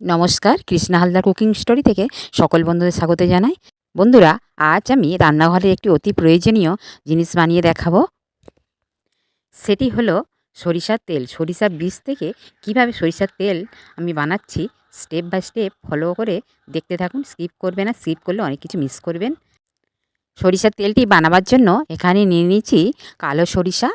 নমস্কার, Krishna Haldar cooking story থেকে সকল বন্ধুদের স্বাগত জানাই। বন্ধুরা, আজ আমি রান্নাঘরে একটি অতি প্রয়োজনীয় জিনিস বানিয়ে দেখাবো। সেটি হলো সরিষার তেল। সরিষার বীজ থেকে কীভাবে সরিষার তেল আমি বানাচ্ছি, স্টেপ বাই স্টেপ ফলো করে দেখতে থাকুন, স্কিপ করবে না, স্কিপ করলে অনেক কিছু মিস করবেন। সরিষার তেলটি বানাবার জন্য এখানে নিয়ে নিয়েছি কালো সরিষা।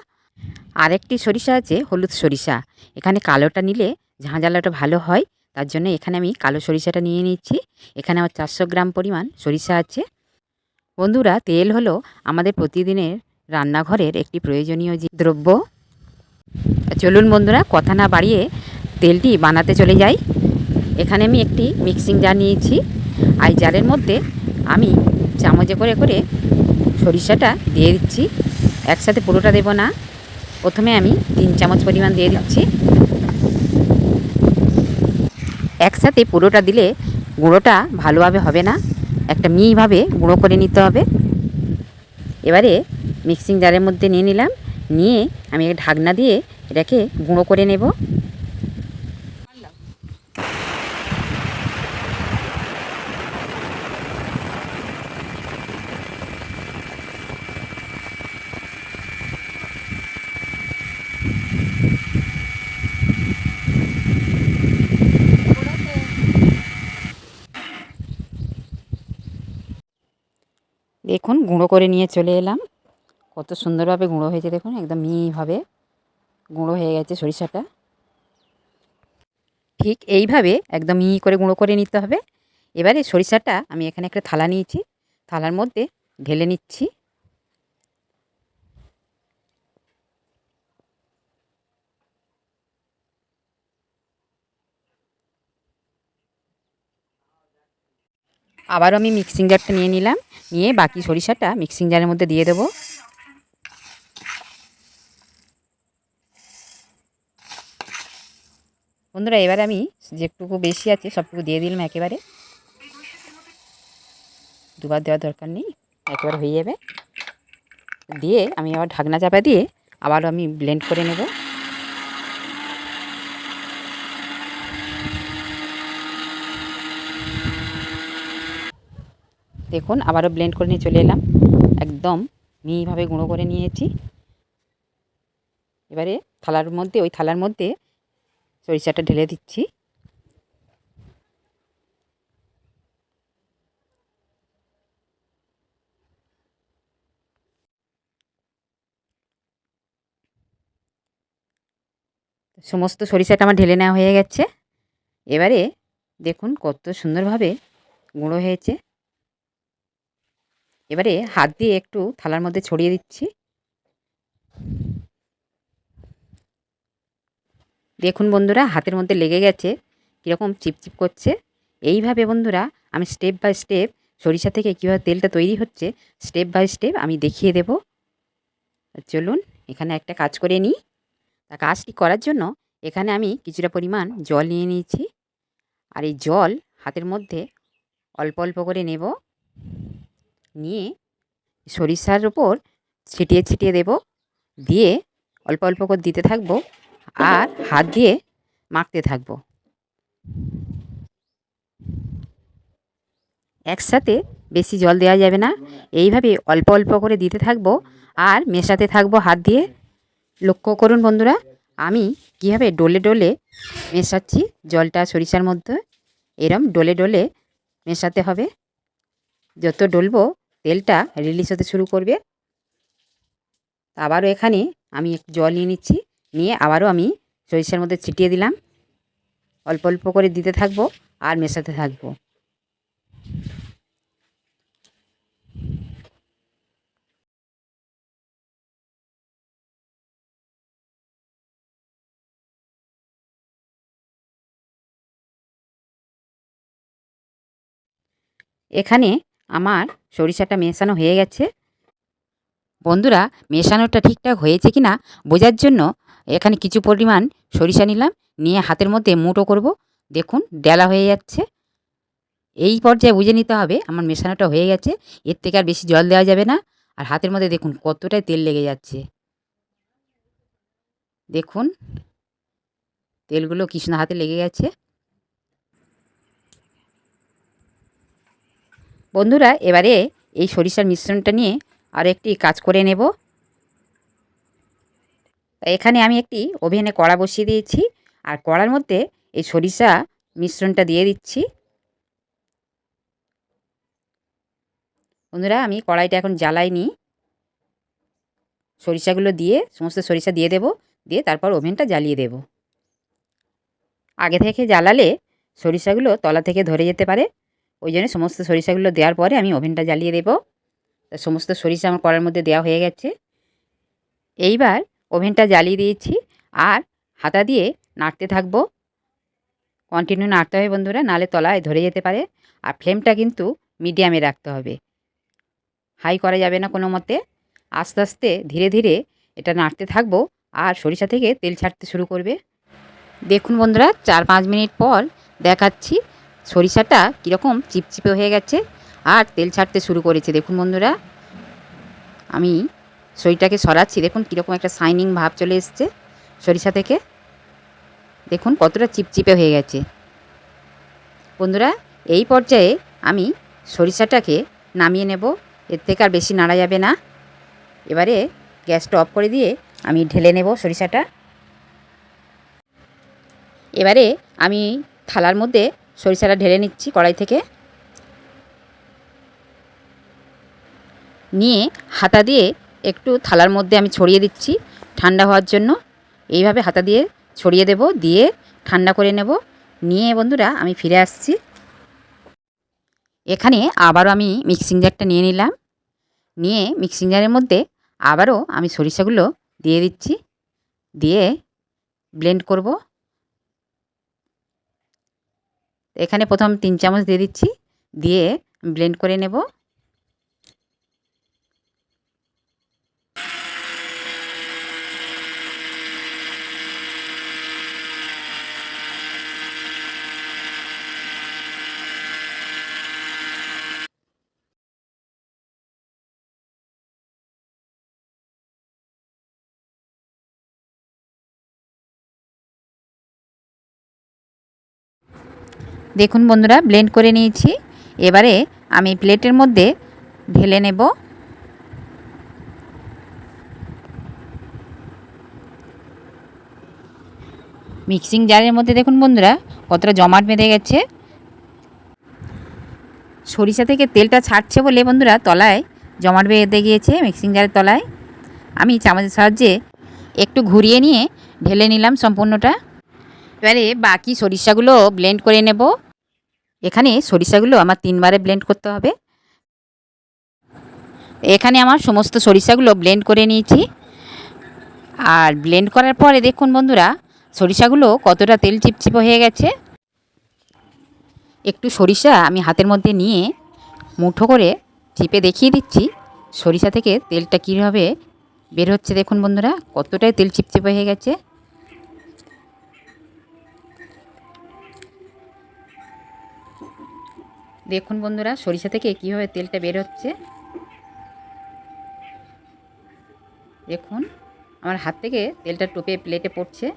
আরেকটি সরিষা আছে, হলুদ সরিষা। এখানে কালোটা নিলে ঝাঁঝালাটা ভালো হয়। তার জন্য এখানে আমি কালো সরিষাটা নিয়ে নিচ্ছি। এখানে আমার চারশো গ্রাম পরিমাণ সরিষা আছে। বন্ধুরা, তেল হলো আমাদের প্রতিদিনের রান্নাঘরের একটি প্রয়োজনীয় যে দ্রব্য। চলুন বন্ধুরা, কথা না বাড়িয়ে তেলটি বানাতে চলে যাই। এখানে আমি একটি মিক্সিং জার নিয়েছি। আর জারের মধ্যে আমি চামচে করে করে সরিষাটা দিয়ে দিচ্ছি। একসাথে পুরোটা দেব না। প্রথমে আমি তিন চামচ পরিমাণ দিয়ে দিচ্ছি। একসাথে পুরোটা দিলে গুঁড়োটা ভালোভাবে হবে না। একটা মিহিভাবে গুঁড়ো করে নিতে হবে। এবারে মিক্সিং জারের মধ্যে নিয়ে নিলাম। নিয়ে আমি ঢাকনা দিয়ে এটাকে গুঁড়ো করে নেব দেখুন গুঁড়ো করে নিয়ে চলে এলাম। কত সুন্দরভাবে গুঁড়ো হয়েছে দেখুন, একদম মিহিভাবে গুঁড়ো হয়ে গেছে সরিষাটা। ঠিক এইভাবে একদম মিহি করে গুঁড়ো করে নিতে হবে। এবারে সরিষাটা আমি এখানে একটা থালা নিয়েছি। থালার মধ্যে ঢেলে নিচ্ছি। আবারও আমি মিক্সিং জারটা নিয়ে নিলাম। নিয়ে বাকি সরিষাটা মিক্সিং জারের মধ্যে দিয়ে দেবো। বন্ধুরা, এবারে আমি যেটুকু বেশি আছে সবটুকু দিয়ে দিলাম একেবারে। দুবার দেওয়ার দরকার নেই, একেবারে হয়ে যাবে। দিয়ে আমি আবার ঢাকনা চাপা দিয়ে আবারও আমি ব্লেন্ড করে নেব। দেখুন, আবারও ব্লেন্ড করে নিয়ে চলে এলাম। একদম মিহিভাবে গুঁড়ো করে নিয়েছি। এবারে থালার মধ্যে, ওই থালার মধ্যে সরিষাটা ঢেলে দিচ্ছি। সমস্ত সরিষাটা আমার ঢেলে নেওয়া হয়ে গেছে। এবারে দেখুন কত সুন্দরভাবে গুঁড়ো হয়েছে। এবারে হাত দিয়ে একটু থালার মধ্যে ছড়িয়ে দিচ্ছি। দেখুন বন্ধুরা, হাতের মধ্যে লেগে গেছে, কীরকম চিপচিপ করছে। এইভাবে বন্ধুরা, আমি স্টেপ বাই স্টেপ সরিষা থেকে কীভাবে তেলটা তৈরি হচ্ছে স্টেপ বাই স্টেপ আমি দেখিয়ে দেব। চলুন, এখানে একটা কাজ করে নিই। তা কাজটি করার জন্য এখানে আমি কিছুটা পরিমাণ জল নিয়ে নিয়েছি। আর এই জল হাতের মধ্যে অল্প অল্প করে নেব। নিয়ে সরিষার উপর ছিটিয়ে ছিটিয়ে দেব। দিয়ে অল্প অল্প করে দিতে থাকব আর হাত দিয়ে মাখতে থাকব। একসাথে বেশি জল দেওয়া যাবে না। এইভাবে অল্প অল্প করে দিতে থাকব আর মেশাতে থাকব হাত দিয়ে। লক্ষ্য করুন বন্ধুরা, আমি কীভাবে ডলে ডলে মেশাচ্ছি জলটা সরিষার মধ্যে। এরম ডলে ডলে মেশাতে হবে। যত ডলবো তেলটা রিলিজ হতে শুরু করবে। আবারও এখানে আমি একটু জল নিয়ে নিচ্ছি, নিয়ে আবারও আমি সরিষার মধ্যে ছিটিয়ে দিলাম। অল্প অল্প করে দিতে থাকব আর মেশাতে থাকব। এখানে আমার সরিষাটা মেশানো হয়ে গেছে। বন্ধুরা, মেশানোটা ঠিকঠাক হয়েছে কি না বোঝার জন্য এখানে কিছু পরিমাণ সরিষা নিলাম, নিয়ে হাতের মধ্যে মুটো করব। দেখুন, ডেলা হয়ে যাচ্ছে। এই পর্যায়ে বুঝে নিতে হবে আমার মেশানোটা হয়ে গেছে, এর থেকে আর বেশি জল দেওয়া যাবে না। আর হাতের মধ্যে দেখুন, কতটাই তেল লেগে যাচ্ছে। দেখুন, তেলগুলো কৃষ্ণ হাতে লেগে গেছে। বন্ধুরা, এবারে এই সরিষার মিশ্রণটা নিয়ে আর একটি কাজ করে নেব। এখানে আমি একটি ওভেনে কড়া বসিয়ে দিয়েছি আর কড়ার মধ্যে এই সরিষা মিশ্রণটা দিয়ে দিচ্ছি। বন্ধুরা, আমি কড়াইটা এখন জ্বালাইনি। সরিষাগুলো দিয়ে, সমস্ত সরিষা দিয়ে দেব, দিয়ে তারপর ওভেনটা জ্বালিয়ে দেব। আগে থেকে জ্বালালে সরিষাগুলো তলা থেকে ধরে যেতে পারে। ওই জন্য সমস্ত সরিষাগুলো দেওয়ার পরে আমি ওভেনটা জ্বালিয়ে দেব। সমস্ত সরিষা আমার কড়ার মধ্যে দেওয়া হয়ে গেছে। এইবার ওভেনটা জ্বালিয়ে দিয়েছি আর হাতা দিয়ে নাড়তে থাকব। কন্টিনিউ নাড়তে হবে বন্ধুরা নালে তলায় ধরে যেতে পারে। আর ফ্লেমটা কিন্তু মিডিয়ামে রাখতে হবে। হাই করা যাবে না কোনো মতে। আস্তে আস্তে ধীরে ধীরে এটা নাড়তে থাকব আর সরিষা থেকে তেল ছাড়তে শুরু করবে। দেখুন বন্ধুরা, চার পাঁচ মিনিট পর দেখাচ্ছি সরিষাটা কীরকম চিপচিপে হয়ে গেছে আর তেল ছাড়তে শুরু করেছে। দেখুন বন্ধুরা, আমি সরিটাকে সরাচ্ছি। দেখুন কীরকম একটা শাইনিং ভাব চলে এসছে সরিষা থেকে। দেখুন কতটা চিপচিপে হয়ে গেছে। বন্ধুরা, এই পর্যায়ে আমি সরিষাটাকে নামিয়ে নেব। এর থেকে আর বেশি নাড়া যাবে না। এবারে গ্যাসটা অফ করে দিয়ে আমি ঢেলে নেব সরিষাটা। এবারে আমি থালার মধ্যে সরিষাটা ঢেলে নিচ্ছি কড়াই থেকে। নিয়ে হাতা দিয়ে একটু থালার মধ্যে আমি ছড়িয়ে দিচ্ছি ঠান্ডা হওয়ার জন্য। এইভাবে হাতা দিয়ে ছড়িয়ে দেব, দিয়ে ঠান্ডা করে নেব। নিয়ে বন্ধুরা আমি ফিরে আসছি। এখানে আবারও আমি মিক্সিং জারটা নিয়ে নিলাম। নিয়ে মিক্সিং জারের মধ্যে আবারও আমি সরিষাগুলো দিয়ে দিচ্ছি। দিয়ে ব্লেন্ড করব। এখানে প্রথম তিন চামচ দিয়ে দিচ্ছি দিয়ে ব্লেন্ড করে নেব। দেখুন বন্ধুরা ব্লেন্ড করে নিয়েছি। এবারে আমি প্লেটের মধ্যে ঢেলে নেব। মিক্সিং জারের মধ্যে দেখুন বন্ধুরা, কতটা জমাট বেঁধে গেছে। সরিষা থেকে তেলটা ছাড়ছে বলে বন্ধুরা, তলায় জমাট বেঁধে গিয়েছে, মিক্সিং জারের তলায়। আমি চামচের সাহায্যে একটু ঘুরিয়ে নিয়ে ঢেলে নিলাম সম্পূর্ণটা। এবারে বাকি সরিষাগুলো ব্লেন্ড করে নেব। এখানে সরিষাগুলো আমার তিনবারে ব্লেন্ড করতে হবে। এখানে আমার সমস্ত সরিষাগুলো ব্লেন্ড করে নিয়েছি। আর ব্লেন্ড করার পরে দেখুন বন্ধুরা, সরিষাগুলো কতটা তেল চিপচিপ হয়ে গেছে। একটু সরিষা আমি হাতের মধ্যে নিয়ে মুঠো করে চিপে দেখিয়ে দিচ্ছি, সরিষা থেকে তেলটা কীভাবে বের হচ্ছে দেখুন বন্ধুরা, কতটাই তেল চিপচিপে হয়ে গেছে। দেখুন বন্ধুরা, সরিষা থেকে কীভাবে তেলটা বের হচ্ছে। দেখুন, আমার হাত থেকে তেলটা টোপে প্লেটে পড়ছে।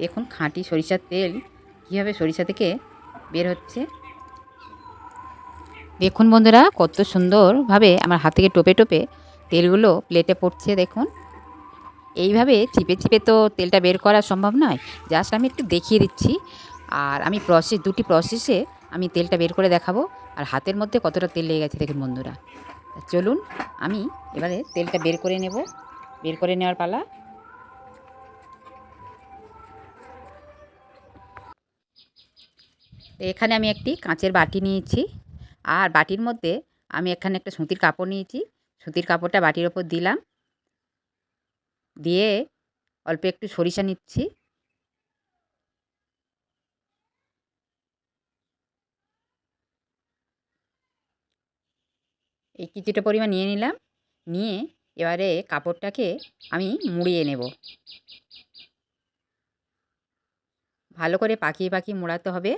দেখুন খাঁটি সরিষার তেল কীভাবে সরিষা থেকে বের হচ্ছে। দেখুন বন্ধুরা, কত সুন্দরভাবে আমার হাত থেকে টোপে টোপে তেলগুলো প্লেটে পড়ছে, দেখুন। এইভাবে চিপে চিপে তো তেলটা বের করা সম্ভব নয়। জাস্ট আমি একটু দেখিয়ে দিচ্ছি। আর আমি প্রসেস দুটি প্রসেসে আমি তেলটা বের করে দেখাবো। আর হাতের মধ্যে কতটা তেল লেগে গেছে দেখুন বন্ধুরা। চলুন, আমি এবারে তেলটা বের করে নেব। বের করে নেওয়ার পালা। এখানে আমি একটি কাঁচের বাটি নিয়েছি। আর বাটির মধ্যে আমি এখানে একটা সুতির কাপড় নিয়েছি। সুতির কাপড়টা বাটির ওপর দিলাম। দিয়ে অল্প একটু সরিষা নিচ্ছি। এই কিছুটা পরিমাণ নিয়ে নিলাম। নিয়ে এবারে কাপড়টাকে আমি মুড়িয়ে নেব। ভালো করে পাকিয়ে পাকিয়ে মোড়াতে হবে।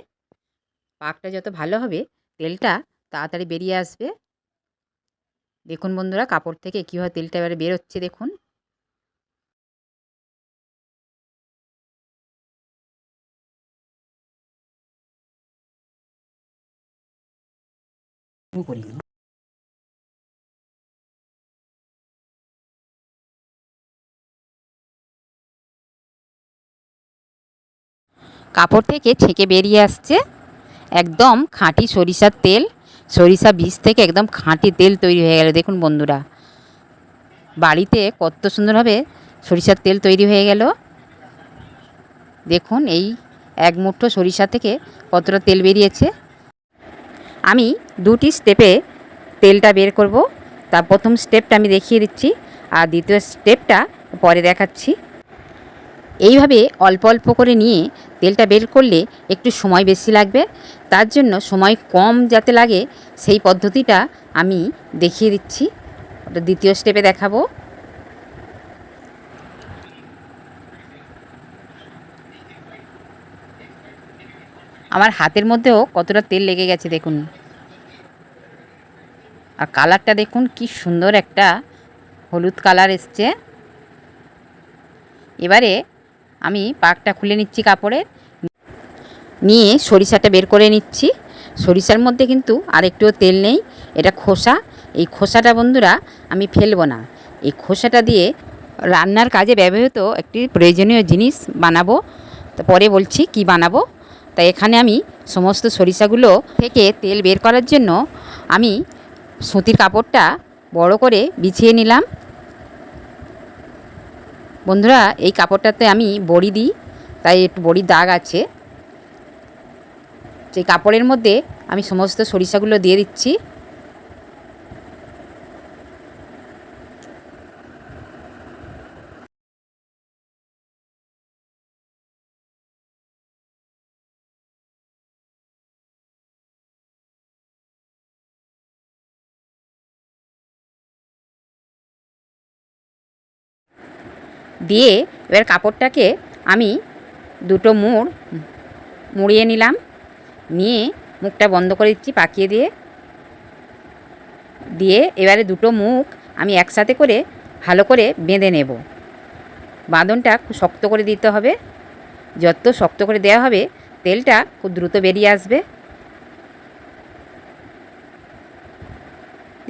পাকটা যত ভালো হবে, তেলটা তাড়াতাড়ি বেরিয়ে আসবে। দেখুন বন্ধুরা, কাপড় থেকে কীভাবে তেলটা এবারে বেরোচ্ছে দেখুন। করিনি কাপড় থেকে ছেঁকে বেরিয়ে আসছে। একদম খাঁটি সরিষার তেল, সরিষা বীজ থেকে একদম খাঁটি তেল তৈরি হয়ে গেল। দেখুন বন্ধুরা, বাড়িতে কত সুন্দরভাবে সরিষার তেল তৈরি হয়ে গেল। দেখুন এই এক মুঠো সরিষা থেকে কতটা তেল বেরিয়েছে। আমি দুটি স্টেপে তেলটা বের করব। তার প্রথম স্টেপটা আমি দেখিয়ে দিচ্ছি, আর দ্বিতীয় স্টেপটা পরে দেখাচ্ছি। এইভাবে অল্প অল্প করে নিয়ে তেলটা বের করলে একটু সময় বেশি লাগবে। তার জন্য সময় কম যাতে লাগে, সেই পদ্ধতিটা আমি দেখিয়ে দিচ্ছি। ওটা দ্বিতীয় স্টেপে দেখাবো। আমার হাতের মধ্যেও কতটা তেল লেগে গেছে দেখুন। আর কালারটা দেখুন, কি সুন্দর একটা হলুদ কালার এসছে। এবারে আমি পাকটা খুলে নিচ্ছি কাপড়ের। নিয়ে সরিষাটা বের করে নিচ্ছি। সরিষার মধ্যে কিন্তু আর একটুও তেল নেই, এটা খোসা। এই খোসাটা বন্ধুরা আমি ফেলব না। এই খোসাটা দিয়ে রান্নার কাজে ব্যবহৃত একটি প্রয়োজনীয় জিনিস বানাবো। তো পরে বলছি কি বানাবো। তা এখানে আমি সমস্ত সরিষাগুলো থেকে তেল বের করার জন্য আমি সুতির কাপড়টা বড় করে বিছিয়ে নিলাম। বন্ধুরা, এই কাপড়টাতে আমি বড়ি দিই, তাই একটু বড়ি দাগ আছে। সেই কাপড়ের মধ্যে আমি সমস্ত সরিষাগুলো দিয়ে দিচ্ছি। দিয়ে এবার কাপড়টাকে আমি দুটো মুড় মুড়িয়ে নিলাম। নিয়ে মুখটা বন্ধ করে দিচ্ছি, পাকিয়ে দিয়ে। দিয়ে এবারে দুটো মুখ আমি একসাথে করে ভালো করে বেঁধে নেব। বাঁধনটা খুব শক্ত করে দিতে হবে। যত শক্ত করে দেওয়া হবে, তেলটা খুব দ্রুত বেরিয়ে আসবে।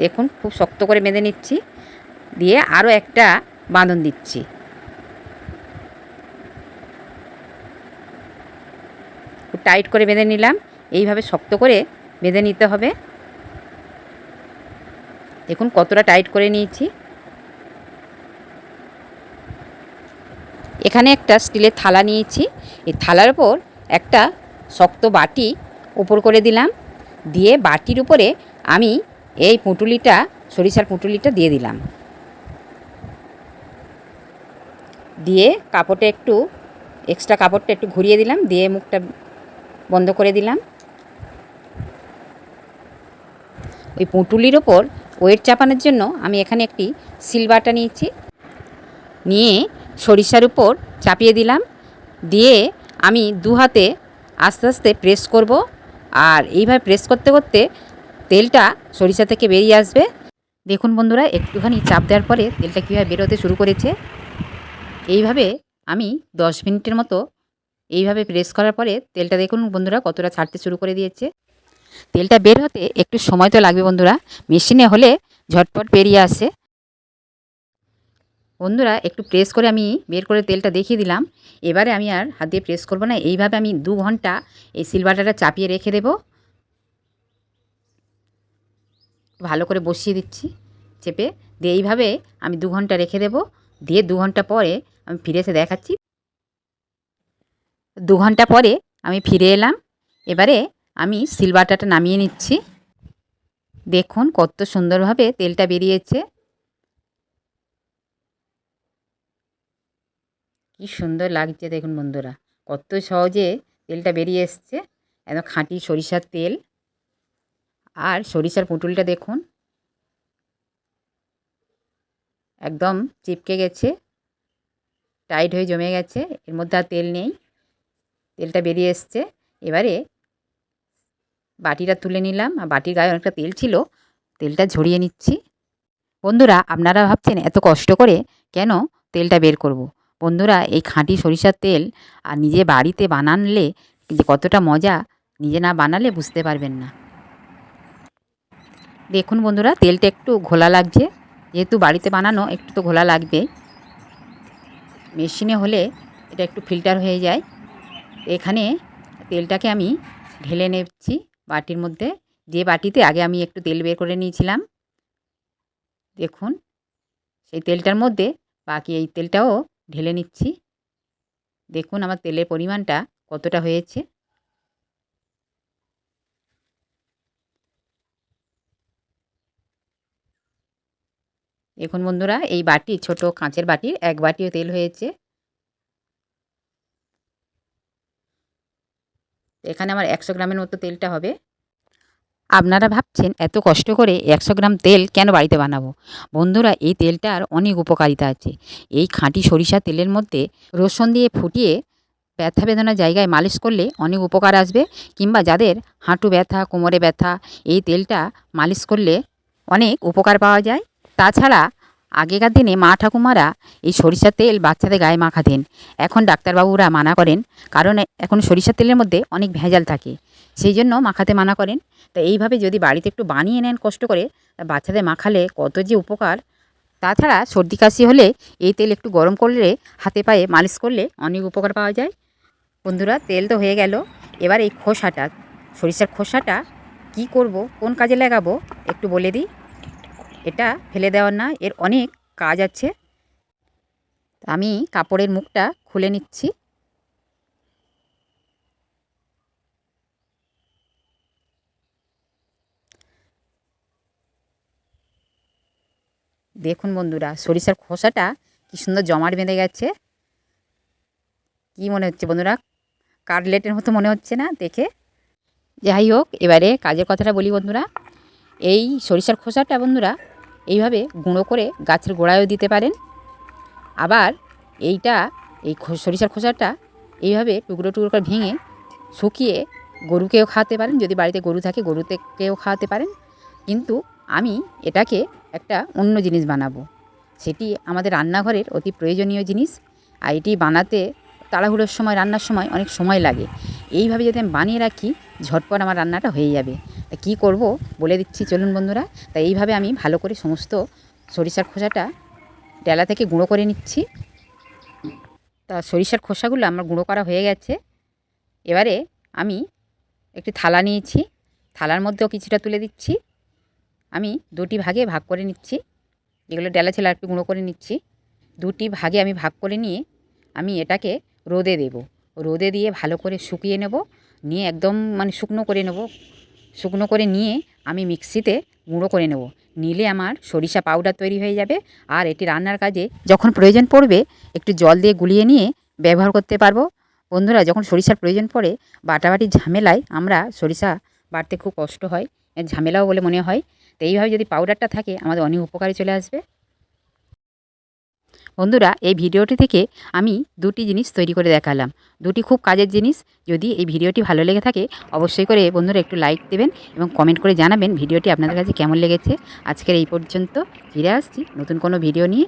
দেখুন, খুব শক্ত করে বেঁধে নিচ্ছি। দিয়ে আরও একটা বাঁধন দিচ্ছি। টাইট করে বেঁধে নিলাম। এইভাবে শক্ত করে বেঁধে নিতে হবে। দেখুন কতটা টাইট করে নিয়েছি। এখানে একটা স্টিলের থালা নিয়েছি। এই থালার উপর একটা শক্ত বাটি উপর করে দিলাম। দিয়ে বাটির উপরে আমি এই পুঁটুলিটা, সরিষার পুঁটুলিটা দিয়ে দিলাম। দিয়ে কাপড়টা একটু এক্সট্রা কাপড়টা একটু ঘুরিয়ে দিলাম। দিয়ে মুখটা বন্ধ করে দিলাম। ওই পুঁটুলির ওপর ওয়েট চাপানোর জন্য আমি এখানে একটি সিলবাটা নিয়েছি। নিয়ে সরিষার উপর চাপিয়ে দিলাম। দিয়ে আমি দু হাতে আস্তে আস্তে প্রেস করব। আর এইভাবে প্রেস করতে করতে তেলটা সরিষা থেকে বেরিয়ে আসবে। দেখুন বন্ধুরা, একটুখানি চাপ দেওয়ার পরে তেলটা কীভাবে বেরোতে শুরু করেছে। এইভাবে আমি দশ মিনিটের মতো এইভাবে প্রেস করার পরে তেলটা দেখুন বন্ধুরা কতটা ছাড়তে শুরু করে দিয়েছে। তেলটা বের হতে একটু সময় তো লাগবে বন্ধুরা মেশিনে হলে ঝটপট বেরিয়ে আসে। বন্ধুরা একটু প্রেস করে আমি বের করে তেলটা দেখিয়ে দিলাম। এবারে আমি আর হাত দিয়ে প্রেস করব না, এইভাবে আমি দু ঘণ্টা এই সিলভারটা চাপিয়ে রেখে দেব। ভালো করে বসিয়ে দিচ্ছি চেপে, দিয়ে এইভাবে আমি দু ঘণ্টা রেখে দেব। দিয়ে দু ঘণ্টা পরে আমি ফিরে এসে দেখাচ্ছি। দু ঘণ্টা পরে আমি ফিরে এলাম। এবারে আমি সিলভারটাটা নামিয়ে নিচ্ছি। দেখুন কত সুন্দরভাবে তেলটা বেরিয়েছে। কি সুন্দর লাগছে দেখুন বন্ধুরা, কত সহজে তেলটা বেরিয়ে এসছে। একদম খাঁটি সরিষার তেল। আর সরিষার পুঁটুলটা দেখুন। একদম চিপকে গেছে, টাইট হয়ে জমে গেছে, এর মধ্যে আর তেল নেই। তেলটা বেরিয়ে এসছে। এবারে বাটিটা তুলে নিলাম। আর বাটির গায়ে অনেকটা তেল ছিল। তেলটা ঝরিয়ে নিচ্ছি। বন্ধুরা, আপনারা ভাবছেন এত কষ্ট করে কেন তেলটা বের করব। বন্ধুরা, এই খাঁটি সরিষার তেল আর নিজে বাড়িতে বানানলে যে কতটা মজা, নিজে না বানালে বুঝতে পারবেন না। দেখুন বন্ধুরা, তেলটা একটু ঘোলা লাগছে। যেহেতু বাড়িতে বানানো, একটু তো ঘোলা লাগবে মেশিনে হলে এটা একটু ফিল্টার হয়ে যায়। এখানে তেলটাকে আমি ঢেলে নেছি বাটির মধ্যে। যে বাটিতে আগে আমি একটু তেল বের করে নিয়েছিলাম। দেখুন, সেই তেলটার মধ্যে বাকি এই তেলটাও ঢেলে নিচ্ছি। দেখুন আমার তেলের পরিমাণটা কতটা হয়েছে। দেখুন বন্ধুরা, এই বাটি, ছোট কাঁচের বাটির এক বাটিও তেল হয়েছে। এখানে আমার একশো গ্রামের মতো তেলটা হবে। আপনারা ভাবছেন এত কষ্ট করে একশো গ্রাম তেল কেন বাড়িতে বানাবো? বন্ধুরা, এই তেলটার অনেক উপকারিতা আছে। এই খাঁটি সরিষা তেলের মধ্যে রসুন দিয়ে ফুটিয়ে ব্যথা বেদনা জায়গায় মালিশ করলে অনেক উপকার আসবে। কিংবা যাদের হাঁটু ব্যথা, কোমরে ব্যথা, এই তেলটা মালিশ করলে অনেক উপকার পাওয়া যায়। তাছাড়া আগেকার দিনে মা ঠাকুমারা এই সরিষার তেল বাচ্চাদের গায়ে মাখাতেন। এখন ডাক্তারবাবুরা মানা করেন, কারণ এখন সরিষার তেলের মধ্যে অনেক ভেজাল থাকে। সেই জন্য মাখাতে মানা করেন। তো এইভাবে যদি বাড়িতে একটু বানিয়ে নেন কষ্ট করে বাচ্চাদের মাখালে কত যে উপকার। তাছাড়া সর্দি কাশি হলে এই তেল একটু গরম করলে, হাতে পায়ে মালিশ করলে অনেক উপকার পাওয়া যায়। বন্ধুরা, তেল তো হয়ে গেল। এবার এই খোসাটা, সরিষার খোসাটা কি করব, কোন কাজে লাগাবো, একটু বলে দিই। এটা ফেলে দেওয়ার না, এর অনেক কাজ আছে। আমি কাপড়ের মুখটা খুলে নিচ্ছি। দেখুন বন্ধুরা, সরিষার খোসাটা কি সুন্দর জমাট বেঁধে গেছে। কি মনে হচ্ছে বন্ধুরা? কাটলেটের মতো মনে হচ্ছে না দেখে? যাই হোক, এবারে কাজের কথাটা বলি বন্ধুরা। এই সরিষার খোসাটা বন্ধুরা এইভাবে গুঁড়ো করে গাছের গোড়ায়ও দিতে পারেন। আবার এইটা, এই সরিষার খোসাটা এইভাবে টুকরো টুকরো করে ভেঙে শুকিয়ে গরুকেও খাওয়াতে পারেন। যদি বাড়িতে গরু থাকে গরুতেকেও খাওয়াতে পারেন। কিন্তু আমি এটাকে একটা অন্য জিনিস বানাবো। সেটি আমাদের রান্নাঘরের অতি প্রয়োজনীয় জিনিস। আর এটি বানাতে তাড়াহুড়োর সময়, রান্নার সময় অনেক সময় লাগে। এইভাবে যদি আমি বানিয়ে রাখি, ঝটপট আমার রান্নাটা হয়ে যাবে। কী করব বলে দিচ্ছি, চলুন বন্ধুরা। তা এইভাবে আমি ভালো করে সমস্ত সরিষার খোসাটা ডেলা থেকে গুঁড়ো করে নিচ্ছি। তা সরিষার খোসাগুলো আমার গুঁড়ো করা হয়ে গেছে। এবারে আমি একটি থালা নিয়েছি। থালার মধ্যেও কিছুটা তুলে দিচ্ছি। আমি দুটি ভাগে ভাগ করে নিচ্ছি। যেগুলো ডেলা ছেলা একটু গুঁড়ো করে নিচ্ছি। দুটি ভাগে আমি ভাগ করে নিয়ে আমি এটাকে রোদে দেব। রোদে দিয়ে ভালো করে শুকিয়ে নেব। নিয়ে একদম মানে শুকনো করে নেব। শুকনো করে নিয়ে আমি মিক্সিতে গুঁড়ো করে নেব। নিলে আমার সরিষা পাউডার তৈরি হয়ে যাবে আর এটি রান্নার কাজে যখন প্রয়োজন পড়বে, একটু জল দিয়ে গুলিয়ে নিয়ে ব্যবহার করতে পারব। বন্ধুরা, যখন সরিষার প্রয়োজন পড়ে বাটাবাটির ঝামেলায় আমরা সরিষা বাড়তে খুব কষ্ট হয়। ঝামেলাও বলে মনে হয়। তো এইভাবে যদি পাউডারটা থাকে, আমাদের অনেক উপকারে চলে আসবে। বন্ধুরা, এই ভিডিওটি থেকে আমি দুটি জিনিস তৈরি করে দেখালাম। দুটি খুব কাজের জিনিস। যদি এই ভিডিওটি ভালো লেগে থাকে, অবশ্যই করে বন্ধুরা একটু লাইক দেবেন এবং কমেন্ট করে জানাবেন ভিডিওটি আপনাদের কাছে কেমন লেগেছে। আজকের এই পর্যন্ত ফিরে আসছি নতুন কোনো ভিডিও নিয়ে।